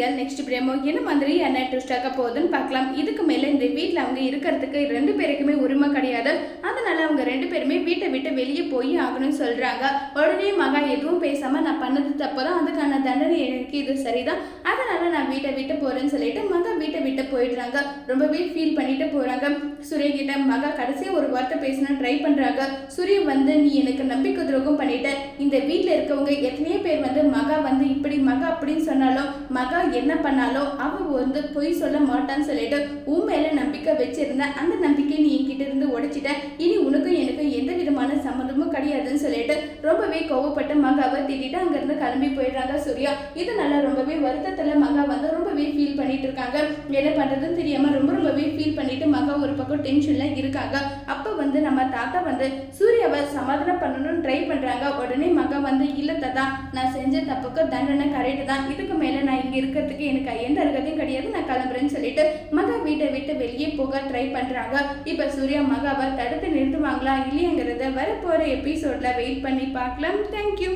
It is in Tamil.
சீரியல் நெக்ஸ்ட் பிரேமோ என்ன மாதிரி என்ன ட்விஸ்ட் போகுதுன்னு பார்க்கலாம். இதுக்கு மேலே இந்த வீட்டில் அவங்க இருக்கிறதுக்கு ரெண்டு பேருக்குமே உரிமை கிடையாது. அதனால அவங்க ரெண்டு பேருமே வீட்டை விட்டு வெளியே போய் ஆகணும்னு சொல்றாங்க. உடனே மகா எதுவும் பேசாம நான் பண்ணது தப்பு தான். அதுக்கான தண்டனை எனக்கு இது சரிதான். அதனால நான் வீட்டை விட்டு போறேன்னு சொல்லிட்டு மகா போயிடுறாங்க. ரொம்பவே ஃபீல் பண்ணிட்டு போறாங்க. சூரிய கிட்ட மகா கடைசியா ஒரு வார்த்தை பேசினா ட்ரை பண்றாங்க. சூரிய வந்து நீ எனக்கு நம்பிக்கை துரோகம் பண்ணிட்ட. இந்த வீட்டில் இருக்கவங்க எத்தனையோ பேர் வந்து மகா வந்து இப்படி மகா அப்படின்னு சொன்னாலும் மகா என்ன பண்ணாலும் அவ வந்து பொய் சொல்ல மாட்டான்னு சொல்லிட்டு உன் மேல நம்பிக்கை வச்சிருந்த அந்த நம்பிக்கை நீ என்கிட்ட இருந்து உடைச்சிட்ட இனி உனக்கும் எனக்கும் எந்த விதமான சம்மந்தமும் கிடையாதுன்னு சொல்லிட்டு ரொம்பவே கோவப்பட்ட மகாவை திட்டிட்டு அங்கிருந்து கிளம்பி போயிடுறாங்க சூர்யா. இதனால ரொம்பவே வருத்தத்துல மகா வந்து ரொம்பவே ஃபீல் பண்ணிட்டு இருக்காங்க. என்ன பண்றதுன்னு தெரியாம ரொம்ப ரொம்பவே ஃபீல் பண்ணிட்டு மகா ஒரு பக்கம் டென்ஷன்ல இருக்காங்க. அப்ப வந்து நம்ம தாத்தா வந்து சூர்யாவை சமாதானம் பண்ணணும்னு ட்ரை பண்றாங்க. உடனே மகா வந்து இல்லத்தை தாத்தா நான் செஞ்ச தப்புக்கு தண்டனை கரெக்டு தான். இதுக்கு மேல நான் இங்க இருக்கிறதுக்கு எனக்கு எந்த அருகதையும் கிடையாது. நான் கிளம்புறேன்னு சொல்லிட்டு மகா வீட்டை விட்டு வெளியே போக ட்ரை பண்றாங்க. இப்ப சூர்யா மகாவை தடுத்து நிறுத்துவாங்களா இல்லையங்கிறத வரப்போற எபிசோட்ல வெயிட் பண்ணி பார்க்கலாம். தேங்க்யூ